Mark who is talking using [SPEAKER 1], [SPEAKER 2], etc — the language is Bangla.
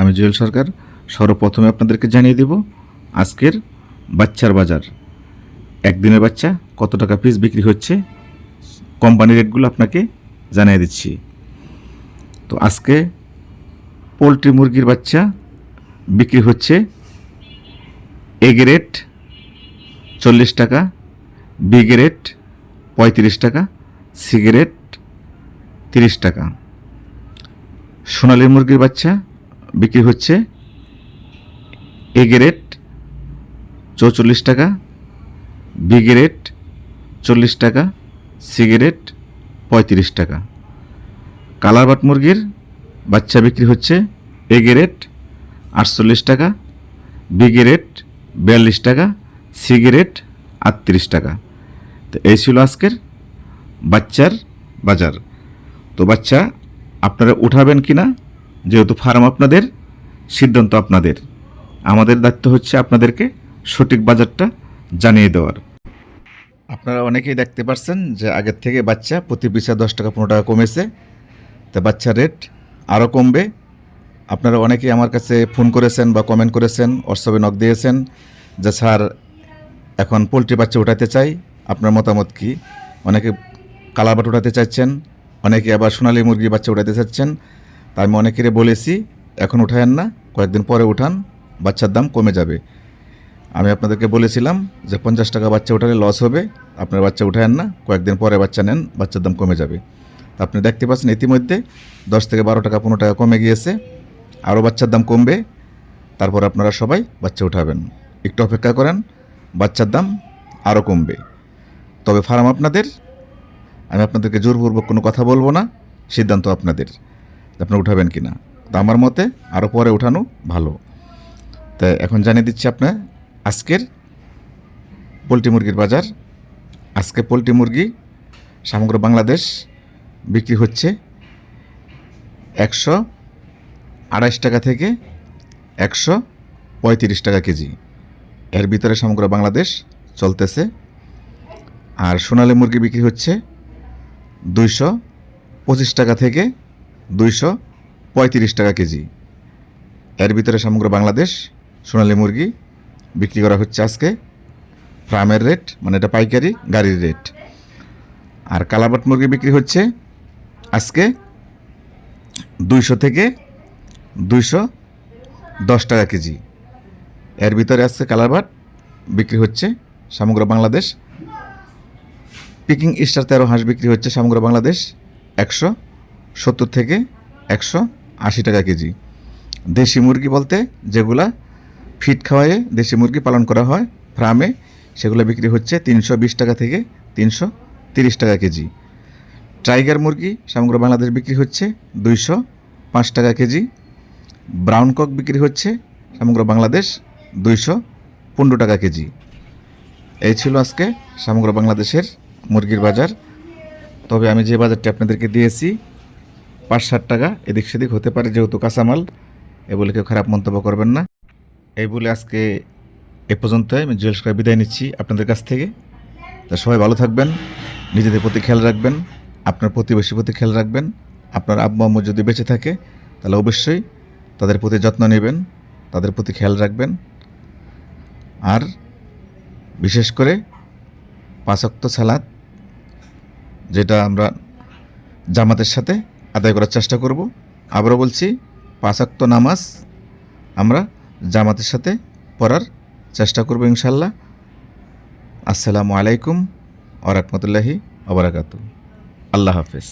[SPEAKER 1] আমি জুয়েল সরকার, সর্বপ্রথমে আপনাদেরকে জানিয়ে দেব, আজকের বাচ্চার বাজার। একদিনের বাচ্চা, কত টাকা পিস বিক্রি হচ্ছে কোম্পানি রেটগুলো আপনাকে জানিয়ে দিচ্ছি। তো আজকে পোলট্রি মুরগির বাচ্চা বিক্রি হচ্ছে এ রেট চল্লিশ টাকা বি রেট পঁয়ত্রিশ টাকা সিগারেট তিরিশ টাকা। সোনালী মুরগির বাচ্চা বিক্রি হচ্ছে এ গ্রেড চৌচল্লিশ টাকা বি গ্রেড চল্লিশ টাকা সিগারেট পঁয়ত্রিশ টাকা। কালারবাট মুরগির বাচ্চা বিক্রি হচ্ছে এ গ্রেড আটচল্লিশ টাকা বি গ্রেড বিয়াল্লিশ টাকা সিগারেট আটত্রিশ টাকা। তো এই ছিল আজকের বাচ্চার বাজার। তো বাচ্চা আপনারা উঠাবেন কি না যেহেতু ফার্ম আপনাদের, সিদ্ধান্ত আপনাদের। আমাদের দায়িত্ব হচ্ছে আপনাদেরকে সঠিক বাজারটা জানিয়ে দেওয়ার। আপনারা অনেকেই দেখতে পাচ্ছেন যে আগের থেকে বাচ্চা প্রতি পিছা দশ টাকা, পনেরো টাকা কমেছে। তো বাচ্চার রেট আরও কমবে। আপনারা অনেকেই আমার কাছে ফোন করেছেন বা কমেন্ট করেছেন, হোয়াটসঅ্যাপে নক দিয়েছেন যে, স্যার, এখন পোলট্রি বাচ্চা উঠাতে চাই। আপনার মতামত কি? অনেকে কালারবাট উঠাতে চাচ্ছেন অনেকে আবার সোনালী মুরগির বাচ্চা উঠাতে চাচ্ছেন আমি অনেকেরে বলেছি, এখন উঠায়েন না, কয়েকদিন পরে উঠান, বাচ্চার দাম কমে যাবে। আমি আপনাদেরকে বলেছিলাম যে পঞ্চাশ টাকা বাচ্চা উঠালে লস হবে, আপনার বাচ্চা উঠায়েন না, কয়েকদিন পরে বাচ্চা নেন, বাচ্চার দাম কমে যাবে। আপনি দেখতে পাচ্ছেন ইতিমধ্যে দশ থেকে বারো টাকা, পনেরো টাকা কমে গিয়েছে, আরও বাচ্চার দাম কমবে, তারপর আপনারা সবাই বাচ্চা উঠাবেন। একটু অপেক্ষা করেন, বাচ্চার দাম আরও কমবে। তবে ফার্ম আপনাদের, আমি আপনাদেরকে জোরপূর্বক কোনো কথা বলব না, সিদ্ধান্ত আপনাদের। আপনারা উঠাবেন কি না? তো আমার মতে আরও পরে উঠানো ভালো। তাই এখন জানিয়ে দিচ্ছি আপনার আজকের পোলট্রি মুরগির বাজার। আজকে পোলট্রি মুরগি সমগ্র বাংলাদেশ বিক্রি হচ্ছে একশো আড়াইশ টাকা থেকে একশো পঁয়ত্রিশ টাকা কেজি। এর ভিতরে সমগ্র বাংলাদেশ চলতেছে। আর সোনালী মুরগি বিক্রি হচ্ছে দুইশো পঁচিশ টাকা থেকে দুইশো পঁয়ত্রিশ টাকা কেজি। এর ভিতরে সমগ্র বাংলাদেশ সোনালী মুরগি বিক্রি করা হচ্ছে আজকে। ফার্মের রেট মানে এটা পাইকারি, গাড়ির রেট। আর কালাবাট মুরগি বিক্রি হচ্ছে আজকে দুইশো থেকে দুইশো দশ টাকা কেজি। এর ভিতরে আজকে কালারবাট বিক্রি হচ্ছে সমগ্র বাংলাদেশ। পিকিং স্টার তেরো হাঁস বিক্রি হচ্ছে সমগ্র বাংলাদেশ একশো সত্তর থেকে একশো আশি টাকা কেজি। দেশি মুরগি বলতে যেগুলা ফিট খাওয়ায়ে দেশি মুরগি পালন করা হয়, ফার্মে সেগুলো বিক্রি হচ্ছে তিনশো বিশ টাকা থেকে তিনশো তিরিশ টাকা কেজি। টাইগার মুরগি সমগ্র বাংলাদেশ বিক্রি হচ্ছে দুইশো পাঁচ টাকা কেজি। ব্রাউন কক বিক্রি হচ্ছে সমগ্র বাংলাদেশ দুইশো পনেরো টাকা কেজি। এই ছিল আজকে সমগ্র বাংলাদেশের মুরগির বাজার। তবে আমি যে বাজারটি আপনাদেরকে দিয়েছি পাঁচ ষাট টাকা, এদিক সেদিক হতে পারে যেহেতু কাঁচামাল। এ বলে কেউ খারাপ মন্তব্য করবেন না। এই বলে আজকে এ পর্যন্ত আমি জুয়েলস করে বিদায় নিচ্ছি আপনাদের কাছ থেকে। তা সবাই ভালো থাকবেন, নিজেদের প্রতি খেয়াল রাখবেন, আপনার প্রতিবেশীর প্রতি খেয়াল রাখবেন। আপনার আব্বু আম্মু যদি বেঁচে থাকে, তাহলে অবশ্যই তাদের প্রতি যত্ন নেবেন, তাদের প্রতি খেয়াল রাখবেন। আর বিশেষ করে পাঁচক্ত সালাদ যেটা আমরা জামাতের সাথে আদায় করার চেষ্টা করব। আবারও বলছি, পাঁচাক্ত নামাজ আমরা জামাতের সাথে পড়ার চেষ্টা করব ইনশাল্লাহ আসসালামু আলাইকুম ওরহমতুল্লাহি আবরাকাত আল্লাহ হাফেজ।